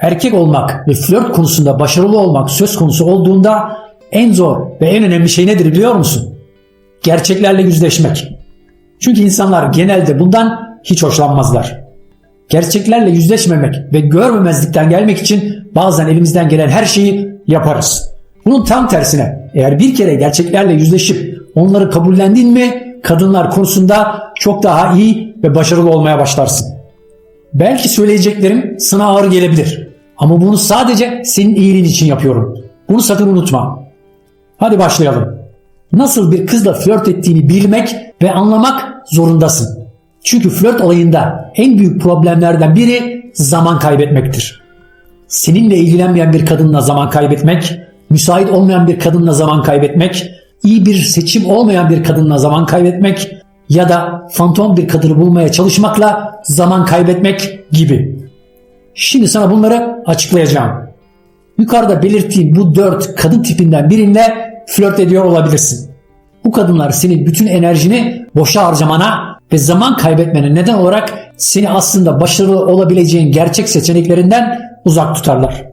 Erkek olmak ve flört konusunda başarılı olmak söz konusu olduğunda en zor ve en önemli şey nedir biliyor musun? Gerçeklerle yüzleşmek. Çünkü insanlar genelde bundan hiç hoşlanmazlar. Gerçeklerle yüzleşmemek ve görmemezlikten gelmek için bazen elimizden gelen her şeyi yaparız. Bunun tam tersine eğer bir kere gerçeklerle yüzleşip onları kabullendin mi kadınlar konusunda çok daha iyi ve başarılı olmaya başlarsın. Belki söyleyeceklerim sana ağır gelebilir ama bunu sadece senin iyiliğin için yapıyorum. Bunu sakın unutma. Hadi başlayalım. Nasıl bir kızla flört ettiğini bilmek ve anlamak zorundasın. Çünkü flört olayında en büyük problemlerden biri zaman kaybetmektir. Seninle ilgilenmeyen bir kadınla zaman kaybetmek, müsait olmayan bir kadınla zaman kaybetmek, iyi bir seçim olmayan bir kadınla zaman kaybetmek ya da fantom bir kadını bulmaya çalışmakla zaman kaybetmek gibi. Şimdi sana bunları açıklayacağım. Yukarıda belirttiğim bu dört kadın tipinden birinle flört ediyor olabilirsin. Bu kadınlar senin bütün enerjini boşa harcamana ve zaman kaybetmene neden olarak seni aslında başarılı olabileceğin gerçek seçeneklerinden uzak tutarlar.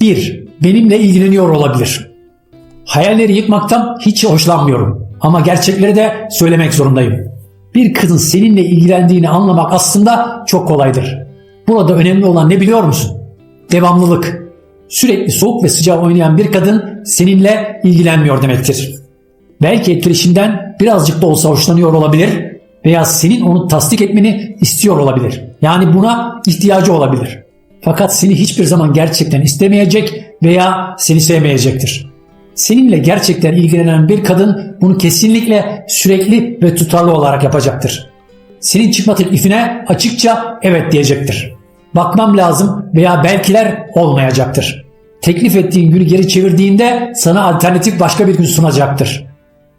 1. Benimle ilgileniyor olabilir. Hayalleri yıkmaktan hiç hoşlanmıyorum ama gerçekleri de söylemek zorundayım. Bir kızın seninle ilgilendiğini anlamak aslında çok kolaydır. Burada önemli olan ne biliyor musun? Devamlılık. Sürekli soğuk ve sıcak oynayan bir kadın seninle ilgilenmiyor demektir. Belki etkileşimden birazcık da olsa hoşlanıyor olabilir veya senin onu tasdik etmeni istiyor olabilir. Yani buna ihtiyacı olabilir. Fakat seni hiçbir zaman gerçekten istemeyecek veya seni sevmeyecektir. Seninle gerçekten ilgilenen bir kadın bunu kesinlikle sürekli ve tutarlı olarak yapacaktır. Senin çıkma teklifine açıkça evet diyecektir. Bakmam lazım veya belkiler olmayacaktır. Teklif ettiğin günü geri çevirdiğinde sana alternatif başka bir gün sunacaktır.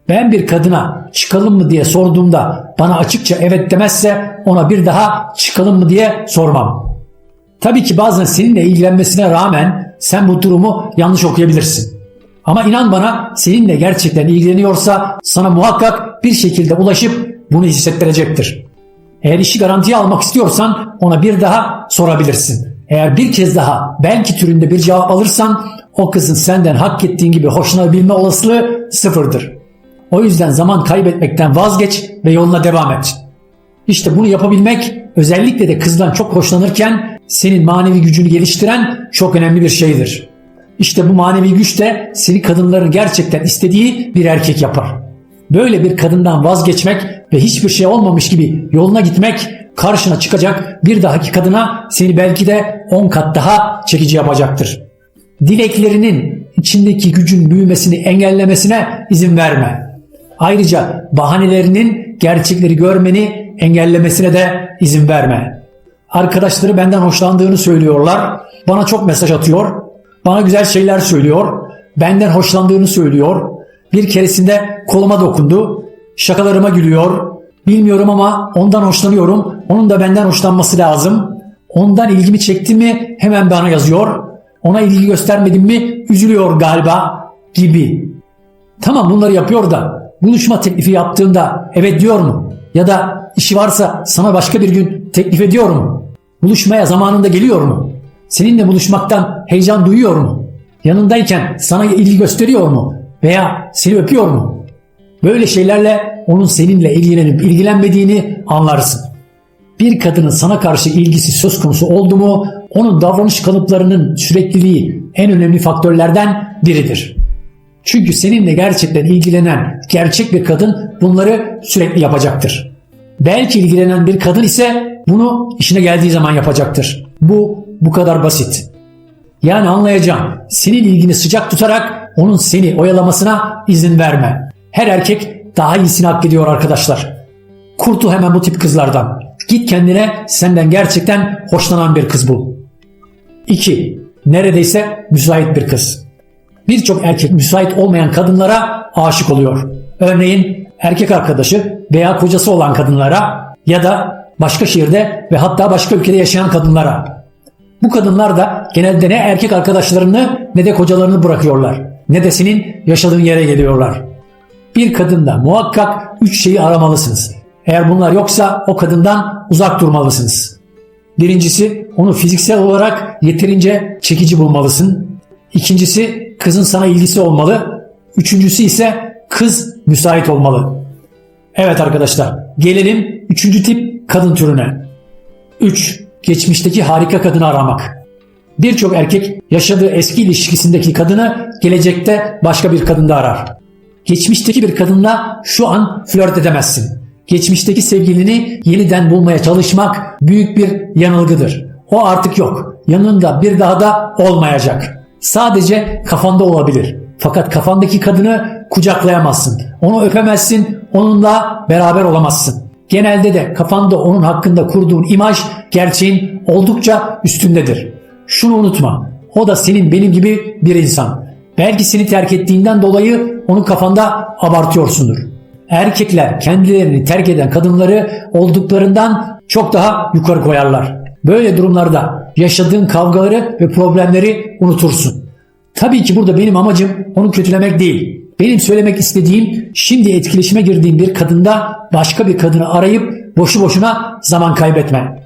Ben bir kadına çıkalım mı diye sorduğumda bana açıkça evet demezse ona bir daha çıkalım mı diye sormam. Tabii ki bazen seninle ilgilenmesine rağmen sen bu durumu yanlış okuyabilirsin. Ama inan bana seninle gerçekten ilgileniyorsa sana muhakkak bir şekilde ulaşıp bunu hissettirecektir. Eğer işi garantiye almak istiyorsan ona bir daha sorabilirsin. Eğer bir kez daha belki türünde bir cevap alırsan o kızın senden hak ettiğin gibi hoşlanabilme olasılığı sıfırdır. O yüzden zaman kaybetmekten vazgeç ve yoluna devam et. İşte bunu yapabilmek özellikle de kızdan çok hoşlanırken senin manevi gücünü geliştiren çok önemli bir şeydir. İşte bu manevi güç de seni kadınların gerçekten istediği bir erkek yapar. Böyle bir kadından vazgeçmek ve hiçbir şey olmamış gibi yoluna gitmek karşına çıkacak bir dahaki kadına seni belki de 10 kat daha çekici yapacaktır. Dileklerinin içindeki gücün büyümesini engellemesine izin verme. Ayrıca bahanelerinin gerçekleri görmeni engellemesine de izin verme. Arkadaşları benden hoşlandığını söylüyorlar. Bana çok mesaj atıyor. Bana güzel şeyler söylüyor. Benden hoşlandığını söylüyor. Bir keresinde koluma dokundu. Şakalarıma gülüyor. Bilmiyorum ama ondan hoşlanıyorum. Onun da benden hoşlanması lazım. Ondan ilgimi çekti mi hemen bana yazıyor. Ona ilgi göstermedim mi üzülüyor galiba gibi. Tamam bunları yapıyor da buluşma teklifi yaptığında evet diyor mu? Ya da işi varsa sana başka bir gün teklif ediyor mu? Buluşmaya zamanında geliyor mu? Seninle buluşmaktan heyecan duyuyor mu? Yanındayken sana ilgi gösteriyor mu? Veya seni öpüyor mu? Böyle şeylerle onun seninle ilgilenip ilgilenmediğini anlarsın. Bir kadının sana karşı ilgisi söz konusu oldu mu onun davranış kalıplarının sürekliliği en önemli faktörlerden biridir. Çünkü seninle gerçekten ilgilenen gerçek bir kadın bunları sürekli yapacaktır. Belki ilgilenen bir kadın ise bunu işine geldiği zaman yapacaktır. Bu bu kadar basit. Yani anlayacağım. Senin ilgini sıcak tutarak onun seni oyalamasına izin verme. Her erkek daha iyisini hak ediyor arkadaşlar. Kurtul hemen bu tip kızlardan. Git kendine senden gerçekten hoşlanan bir kız bul. 2. Neredeyse müsait bir kız. Birçok erkek müsait olmayan kadınlara aşık oluyor. Örneğin erkek arkadaşı veya kocası olan kadınlara ya da başka şehirde ve hatta başka ülkede yaşayan kadınlara. Bu kadınlar da genelde ne erkek arkadaşlarını ne de kocalarını bırakıyorlar. Ne de senin yaşadığın yere geliyorlar. Bir kadında muhakkak üç şeyi aramalısınız. Eğer bunlar yoksa o kadından uzak durmalısınız. Birincisi onu fiziksel olarak yeterince çekici bulmalısın. İkincisi kızın sana ilgisi olmalı. Üçüncüsü ise kız müsait olmalı. Evet arkadaşlar gelelim üçüncü tip kadın türüne. 3. Geçmişteki harika kadını aramak. Birçok erkek yaşadığı eski ilişkisindeki kadını gelecekte başka bir kadında arar. Geçmişteki bir kadınla şu an flört edemezsin. Geçmişteki sevgilini yeniden bulmaya çalışmak büyük bir yanılgıdır. O artık yok. Yanında bir daha da olmayacak. Sadece kafanda olabilir. Fakat kafandaki kadını kucaklayamazsın. Onu öpemezsin, onunla beraber olamazsın. Genelde de kafanda onun hakkında kurduğun imaj gerçeğin oldukça üstündedir. Şunu unutma. O da senin benim gibi bir insan. Belki seni terk ettiğinden dolayı onu kafanda abartıyorsundur. Erkekler kendilerini terk eden kadınları olduklarından çok daha yukarı koyarlar. Böyle durumlarda yaşadığın kavgaları ve problemleri unutursun. Tabii ki burada benim amacım onu kötülemek değil. Benim söylemek istediğim şimdi etkileşime girdiğin bir kadında başka bir kadını arayıp boşu boşuna zaman kaybetme.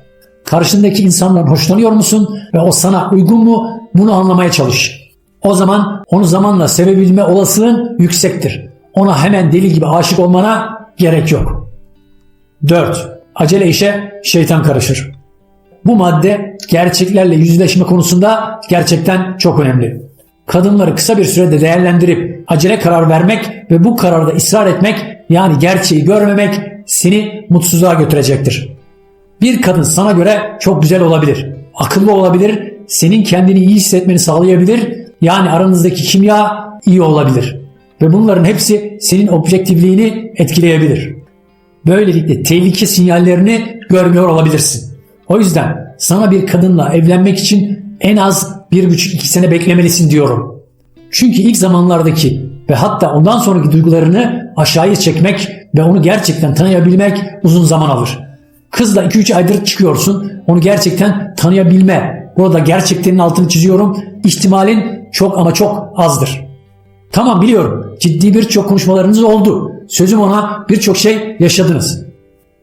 Karşındaki insandan hoşlanıyor musun ve o sana uygun mu bunu anlamaya çalış. O zaman onu zamanla sevebilme olasılığın yüksektir. Ona hemen deli gibi aşık olmana gerek yok. 4. Acele işe şeytan karışır. Bu madde gerçeklerle yüzleşme konusunda gerçekten çok önemli. Kadınları kısa bir sürede değerlendirip acele karar vermek ve bu kararda ısrar etmek yani gerçeği görmemek seni mutsuzluğa götürecektir. Bir kadın sana göre çok güzel olabilir, akıllı olabilir, senin kendini iyi hissetmeni sağlayabilir, yani aranızdaki kimya iyi olabilir. Ve bunların hepsi senin objektifliğini etkileyebilir. Böylelikle tehlike sinyallerini görmüyor olabilirsin. O yüzden sana bir kadınla evlenmek için en az bir buçuk iki sene beklemelisin diyorum. Çünkü ilk zamanlardaki ve hatta ondan sonraki duygularını aşağıya çekmek ve onu gerçekten tanıyabilmek uzun zaman alır. Kızla 2-3 aydır çıkıyorsun. Onu gerçekten tanıyabilme. Burada gerçeklerin altını çiziyorum. İhtimalin çok ama çok azdır. Tamam biliyorum. Ciddi birçok konuşmalarınız oldu. Sözüm ona birçok şey yaşadınız.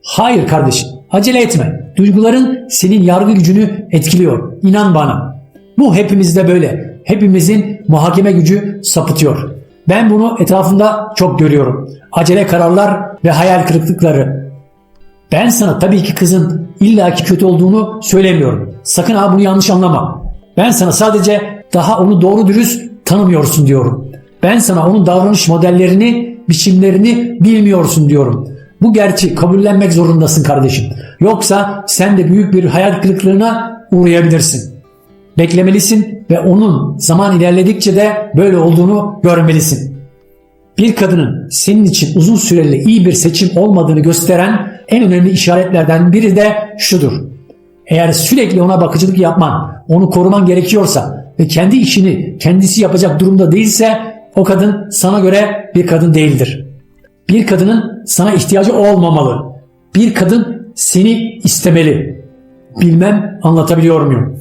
Hayır kardeşim. Acele etme. Duyguların senin yargı gücünü etkiliyor. İnan bana. Bu hepimizde böyle. Hepimizin muhakeme gücü sapıtıyor. Ben bunu etrafımda çok görüyorum. Acele kararlar ve hayal kırıklıkları. Ben sana tabii ki kızın illaki kötü olduğunu söylemiyorum. Sakın ha bunu yanlış anlama. Ben sana sadece daha onu doğru dürüst tanımıyorsun diyorum. Ben sana onun davranış modellerini, biçimlerini bilmiyorsun diyorum. Bu gerçeği kabullenmek zorundasın kardeşim. Yoksa sen de büyük bir hayal kırıklığına uğrayabilirsin. Beklemelisin ve onun zaman ilerledikçe de böyle olduğunu görmelisin. Bir kadının senin için uzun süreli iyi bir seçim olmadığını gösteren en önemli işaretlerden biri de şudur. Eğer sürekli ona bakıcılık yapman, onu koruman gerekiyorsa ve kendi işini kendisi yapacak durumda değilse o kadın sana göre bir kadın değildir. Bir kadının sana ihtiyacı olmamalı. Bir kadın seni istemeli. Bilmem anlatabiliyor muyum?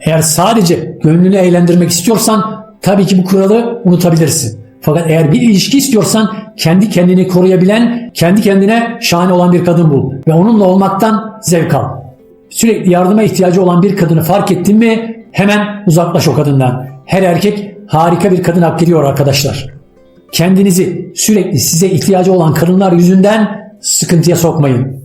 Eğer sadece gönlünü eğlendirmek istiyorsan tabii ki bu kuralı unutabilirsin. Fakat eğer bir ilişki istiyorsan kendi kendini koruyabilen, kendi kendine şahane olan bir kadın bul ve onunla olmaktan zevk al. Sürekli yardıma ihtiyacı olan bir kadını fark ettin mi hemen uzaklaş o kadından. Her erkek harika bir kadın hak ediyor arkadaşlar. Kendinizi sürekli size ihtiyacı olan kadınlar yüzünden sıkıntıya sokmayın.